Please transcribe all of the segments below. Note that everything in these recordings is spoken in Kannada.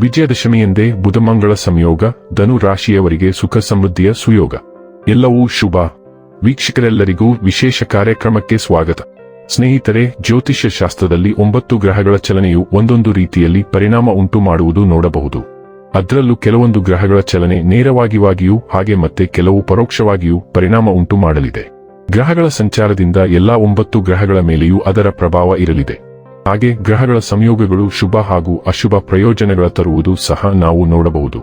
ವಿಜಯದಶಮಿ ಎಂದೇ ಬುಧಮಂಗಳ ಸಂಯೋಗ, ಧನು ರಾಶಿಯವರಿಗೆ ಸುಖ ಸಮೃದ್ಧಿಯ ಸುಯೋಗ. ಎಲ್ಲವೂ ಶುಭ. ವೀಕ್ಷಕರೆಲ್ಲರಿಗೂ ವಿಶೇಷ ಕಾರ್ಯಕ್ರಮಕ್ಕೆ ಸ್ವಾಗತ. ಸ್ನೇಹಿತರೆ, ಜ್ಯೋತಿಷ್ಯ ಶಾಸ್ತ್ರದಲ್ಲಿ ಒಂಬತ್ತು ಗ್ರಹಗಳ ಚಲನೆಯು ಒಂದೊಂದು ರೀತಿಯಲ್ಲಿ ಪರಿಣಾಮ ಉಂಟು ಮಾಡುವುದು ನೋಡಬಹುದು. ಅದರಲ್ಲೂ ಕೆಲವೊಂದು ಗ್ರಹಗಳ ಚಲನೆ ನೇರವಾಗಿವಾಗಿಯೂ, ಹಾಗೆ ಮತ್ತೆ ಕೆಲವು ಪರೋಕ್ಷವಾಗಿಯೂ ಪರಿಣಾಮ ಉಂಟು ಮಾಡಲಿದೆ. ಗ್ರಹಗಳ ಸಂಚಾರದಿಂದ ಎಲ್ಲಾ ಒಂಬತ್ತು ಗ್ರಹಗಳ ಮೇಲೆಯೂ ಅದರ ಪ್ರಭಾವ ಇರಲಿದೆ. ಹಾಗೆ ಗ್ರಹಗಳ ಸಂಯೋಗಗಳು ಶುಭ ಹಾಗೂ ಅಶುಭ ಪ್ರಯೋಜನಗಳ ತರುವುದು ಸಹ ನಾವು ನೋಡಬಹುದು.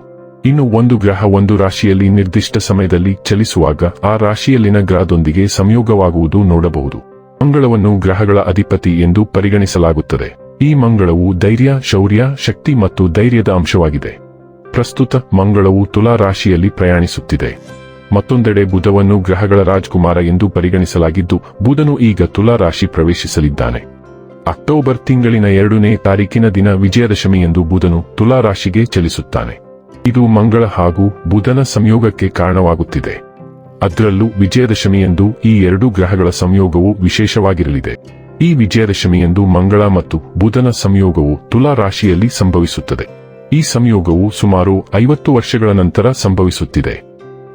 ಇನ್ನು ಒಂದು ಗ್ರಹ ಒಂದು ರಾಶಿಯಲ್ಲಿ ನಿರ್ದಿಷ್ಟ ಸಮಯದಲ್ಲಿ ಚಲಿಸುವಾಗ ಆ ರಾಶಿಯಲ್ಲಿನ ಗ್ರಹದೊಂದಿಗೆ ಸಂಯೋಗವಾಗುವುದು ನೋಡಬಹುದು. ಮಂಗಳವನ್ನು ಗ್ರಹಗಳ ಅಧಿಪತಿ ಎಂದು ಪರಿಗಣಿಸಲಾಗುತ್ತದೆ. ಈ ಮಂಗಳವು ಧೈರ್ಯ, ಶೌರ್ಯ, ಶಕ್ತಿ ಮತ್ತು ಧೈರ್ಯದ ಅಂಶವಾಗಿದೆ. ಪ್ರಸ್ತುತ ಮಂಗಳವು ತುಲಾ ರಾಶಿಯಲ್ಲಿ ಪ್ರಯಾಣಿಸುತ್ತಿದೆ. ಮತ್ತೊಂದೆಡೆ ಬುಧವನ್ನು ಗ್ರಹಗಳ ರಾಜ್ಕುಮಾರ ಎಂದು ಪರಿಗಣಿಸಲಾಗಿದ್ದು, ಬುಧನು ಈಗ ತುಲಾ ರಾಶಿ ಪ್ರವೇಶಿಸಲಿದ್ದಾನೆ. ಅಕ್ಟೋಬರ್ ತಿಂಗಳಿನ ಎರಡನೇ ತಾರೀಕಿನ ದಿನ ವಿಜಯದಶಮಿ ಎಂದು ಬುಧನು ತುಲಾ ರಾಶಿಗೆ ಚಲಿಸುತ್ತಾನೆ. ಇದು ಮಂಗಳ ಹಾಗೂ ಬುಧನ ಸಂಯೋಗಕ್ಕೆ ಕಾರಣವಾಗುತ್ತಿದೆ. ಅದರಲ್ಲೂ ವಿಜಯದಶಮಿಯಂದು ಈ ಎರಡು ಗ್ರಹಗಳ ಸಂಯೋಗವು ವಿಶೇಷವಾಗಿರಲಿದೆ. ಈ ವಿಜಯದಶಮಿಯಂದು ಮಂಗಳ ಮತ್ತು ಬುಧನ ಸಂಯೋಗವು ತುಲಾ ರಾಶಿಯಲ್ಲಿ ಸಂಭವಿಸುತ್ತದೆ. ಈ ಸಂಯೋಗವು ಸುಮಾರು ಐವತ್ತು ವರ್ಷಗಳ ನಂತರ ಸಂಭವಿಸುತ್ತಿದೆ.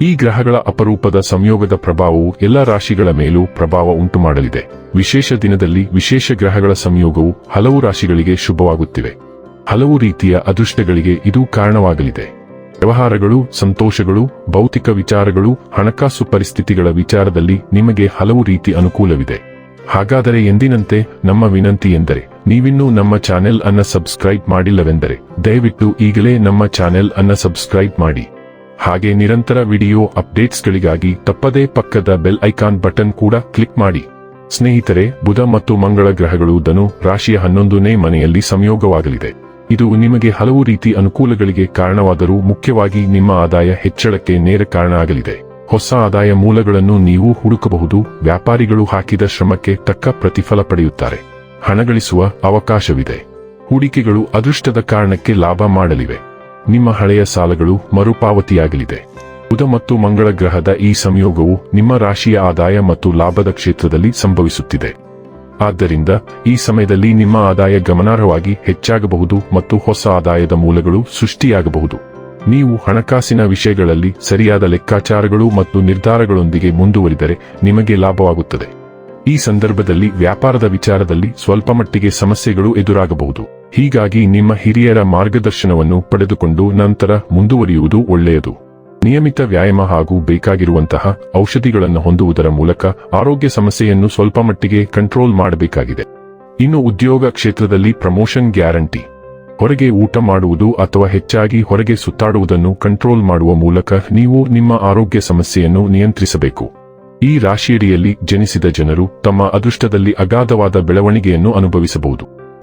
ಈ ಗ್ರಹಗಳ ಅಪರೂಪದ ಸಂಯೋಗದ ಪ್ರಭಾವವು ಎಲ್ಲ ರಾಶಿಗಳ ಮೇಲೂ ಪ್ರಭಾವ ಉಂಟುಮಾಡಲಿದೆ. ವಿಶೇಷ ದಿನದಲ್ಲಿ ವಿಶೇಷ ಗ್ರಹಗಳ ಸಂಯೋಗವು ಹಲವು ರಾಶಿಗಳಿಗೆ ಶುಭವಾಗುತ್ತಿವೆ. ಹಲವು ರೀತಿಯ ಅದೃಷ್ಟಗಳಿಗೆ ಇದು ಕಾರಣವಾಗಲಿದೆ. ವ್ಯವಹಾರಗಳು, ಸಂತೋಷಗಳು, ಭೌತಿಕ ವಿಚಾರಗಳು, ಹಣಕಾಸು ಪರಿಸ್ಥಿತಿಗಳ ವಿಚಾರದಲ್ಲಿ ನಿಮಗೆ ಹಲವು ರೀತಿ ಅನುಕೂಲವಿದೆ. ಹಾಗಾದರೆ ಎಂದಿನಂತೆ ನಮ್ಮ ವಿನಂತಿ ಎಂದರೆ, ನೀವಿನ್ನೂ ನಮ್ಮ ಚಾನೆಲ್ ಅನ್ನ ಸಬ್ಸ್ಕ್ರೈಬ್ ಮಾಡಿಲ್ಲವೆಂದರೆ, ದಯವಿಟ್ಟು ಈಗಲೇ ನಮ್ಮ ಚಾನೆಲ್ ಅನ್ನ ಸಬ್ಸ್ಕ್ರೈಬ್ ಮಾಡಿ. ಹಾಗೆ ನಿರಂತರ ವಿಡಿಯೋ ಅಪ್ಡೇಟ್ಸ್ಗಳಿಗಾಗಿ ತಪ್ಪದೇ ಪಕ್ಕದ ಬೆಲ್ ಐಕಾನ್ ಬಟನ್ ಕೂಡ ಕ್ಲಿಕ್ ಮಾಡಿ. ಸ್ನೇಹಿತರೆ, ಬುಧ ಮತ್ತು ಮಂಗಳ ಗ್ರಹಗಳು ಧನು ರಾಶಿಯ ಹನ್ನೊಂದನೇ ಮನೆಯಲ್ಲಿ ಸಂಯೋಗವಾಗಲಿದೆ. ಇದು ನಿಮಗೆ ಹಲವು ರೀತಿ ಅನುಕೂಲಗಳಿಗೆ ಕಾರಣವಾದರೂ ಮುಖ್ಯವಾಗಿ ನಿಮ್ಮ ಆದಾಯ ಹೆಚ್ಚಳಕ್ಕೆ ನೇರ ಕಾರಣ ಆಗಲಿದೆ. ಹೊಸ ಆದಾಯ ಮೂಲಗಳನ್ನು ನೀವು ಹುಡುಕಬಹುದು, ವ್ಯಾಪಾರಿಗಳು ಹಾಕಿದ ಶ್ರಮಕ್ಕೆ ತಕ್ಕ ಪ್ರತಿಫಲ ಪಡೆಯುತ್ತಾರೆ. ಹಣಗಳಿಸುವ ಅವಕಾಶವಿದೆ. ಹೂಡಿಕೆಗಳು ಅದೃಷ್ಟದ ಕಾರಣಕ್ಕೆ ಲಾಭ ಮಾಡಲಿವೆ. ನಿಮ್ಮ ಹಳೆಯ ಸಾಲಗಳು ಮರುಪಾವತಿಯಾಗಲಿದೆ. ಬುಧ ಮತ್ತು ಮಂಗಳ ಗ್ರಹದ ಈ ಸಂಯೋಗವು ನಿಮ್ಮ ರಾಶಿಯ ಆದಾಯ ಮತ್ತು ಲಾಭದ ಕ್ಷೇತ್ರದಲ್ಲಿ ಸಂಭವಿಸುತ್ತಿದೆ. ಆದ್ದರಿಂದ, ಈ ಸಮಯದಲ್ಲಿ ನಿಮ್ಮ ಆದಾಯ ಗಮನಾರ್ಹವಾಗಿ ಹೆಚ್ಚಾಗಬಹುದು ಮತ್ತು ಹೊಸ ಆದಾಯದ ಮೂಲಗಳು ಸೃಷ್ಟಿಯಾಗಬಹುದು. ನೀವು ಹಣಕಾಸಿನ ವಿಷಯಗಳಲ್ಲಿ ಸರಿಯಾದ ಲೆಕ್ಕಾಚಾರಗಳು ಮತ್ತು ನಿರ್ಧಾರಗಳೊಂದಿಗೆ ಮುಂದುವರಿದರೆ ನಿಮಗೆ ಲಾಭವಾಗುತ್ತದೆ. ಈ ಸಂದರ್ಭದಲ್ಲಿ ವ್ಯಾಪಾರದ ವಿಚಾರದಲ್ಲಿ ಸ್ವಲ್ಪ ಮಟ್ಟಿಗೆ ಸಮಸ್ಯೆಗಳು ಎದುರಾಗಬಹುದು. ಹೀಗಾಗಿ ನಿಮ್ಮ ಹಿರಿಯರ ಮಾರ್ಗದರ್ಶನವನ್ನು ಪಡೆದುಕೊಂಡು ನಂತರ ಮುಂದುವರಿಯುವುದು ಒಳ್ಳೆಯದು. ನಿಯಮಿತ ವ್ಯಾಯಾಮ ಹಾಗೂ ಬೇಕಾಗಿರುವಂತಹ ಔಷಧಿಗಳನ್ನು ಹೊಂದುವುದರ ಮೂಲಕ ಆರೋಗ್ಯ ಸಮಸ್ಯೆಯನ್ನು ಸ್ವಲ್ಪ ಮಟ್ಟಿಗೆ ಕಂಟ್ರೋಲ್ ಮಾಡಬೇಕಾಗಿದೆ. ಇನ್ನು ಉದ್ಯೋಗ ಕ್ಷೇತ್ರದಲ್ಲಿ ಪ್ರಮೋಷನ್ ಗ್ಯಾರಂಟಿ. ಹೊರಗೆ ಊಟ ಮಾಡುವುದು ಅಥವಾ ಹೆಚ್ಚಾಗಿ ಹೊರಗೆ ಸುತ್ತಾಡುವುದನ್ನು ಕಂಟ್ರೋಲ್ ಮಾಡುವ ಮೂಲಕ ನೀವು ನಿಮ್ಮ ಆರೋಗ್ಯ ಸಮಸ್ಯೆಯನ್ನು ನಿಯಂತ್ರಿಸಬೇಕು. ಈ ರಾಶಿಯಡಿಯಲ್ಲಿ ಜನಿಸಿದ ಜನರು ತಮ್ಮ ಅದೃಷ್ಟದಲ್ಲಿ ಅಗಾಧವಾದ ಬೆಳವಣಿಗೆಯನ್ನು ಅನುಭವಿಸಬಹುದು.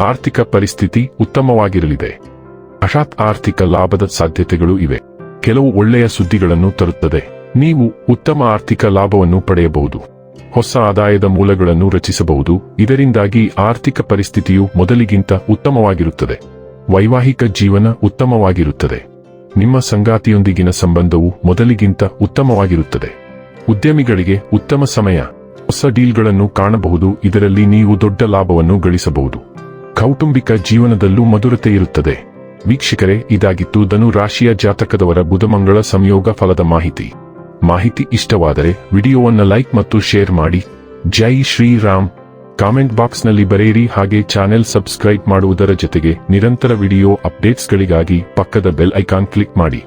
ಆರ್ಥಿಕ ಪರಿಸ್ಥಿತಿ ಉತ್ತಮವಾಗಿರಲಿದೆ. ಅಶಾತ್ ಆರ್ಥಿಕ ಲಾಭದ ಸಾಧ್ಯತೆಗಳು ಇವೆ. ಕೆಲವು ಒಳ್ಳೆಯ ಸುದ್ದಿಗಳನ್ನು ತರುತ್ತದೆ. ನೀವು ಉತ್ತಮ ಆರ್ಥಿಕ ಲಾಭವನ್ನು ಪಡೆಯಬಹುದು. ಹೊಸ ಆದಾಯದ ಮೂಲಗಳನ್ನು ರಚಿಸಬಹುದು. ಇದರಿಂದಾಗಿ ಆರ್ಥಿಕ ಪರಿಸ್ಥಿತಿಯು ಮೊದಲಿಗಿಂತ ಉತ್ತಮವಾಗಿರುತ್ತದೆ. ವೈವಾಹಿಕ ಜೀವನ ಉತ್ತಮವಾಗಿರುತ್ತದೆ. ನಿಮ್ಮ ಸಂಗಾತಿಯೊಂದಿಗಿನ ಸಂಬಂಧವು ಮೊದಲಿಗಿಂತ ಉತ್ತಮವಾಗಿರುತ್ತದೆ. ಉದ್ಯಮಿಗಳಿಗೆ ಉತ್ತಮ ಸಮಯ. ಹೊಸ ಡೀಲ್ಗಳನ್ನು ಕಾಣಬಹುದು. ಇದರಲ್ಲಿ ನೀವು ದೊಡ್ಡ ಲಾಭವನ್ನು ಗಳಿಸಬಹುದು. ಕೌಟುಂಬಿಕ ಜೀವನದಲ್ಲೂ ಮಧುರತೆ ಇರುತ್ತದೆ. ವೀಕ್ಷಕರೇ, ಇದಾಗಿತ್ತು ಧನು ರಾಶಿಯ ಜಾತಕದವರ ಬುಧಮಂಗಳ ಸಂಯೋಗ ಫಲದ ಮಾಹಿತಿ. ಮಾಹಿತಿ ಇಷ್ಟವಾದರೆ ವಿಡಿಯೋವನ್ನು ಲೈಕ್ ಮತ್ತು ಶೇರ್ ಮಾಡಿ. ಜೈ ಶ್ರೀರಾಮ್. ಕಾಮೆಂಟ್ ಬಾಕ್ಸ್ನಲ್ಲಿ ಬರೆಯಿರಿ ಹಾಗೆ ಚಾನೆಲ್ ಸಬ್ಸ್ಕ್ರೈಬ್ ಮಾಡುವುದರ ಜೊತೆಗೆ ನಿರಂತರ ವಿಡಿಯೋ ಅಪ್ಡೇಟ್ಸ್ಗಳಿಗಾಗಿ ಪಕ್ಕದ ಬೆಲ್ ಐಕಾನ್ ಕ್ಲಿಕ್ ಮಾಡಿ.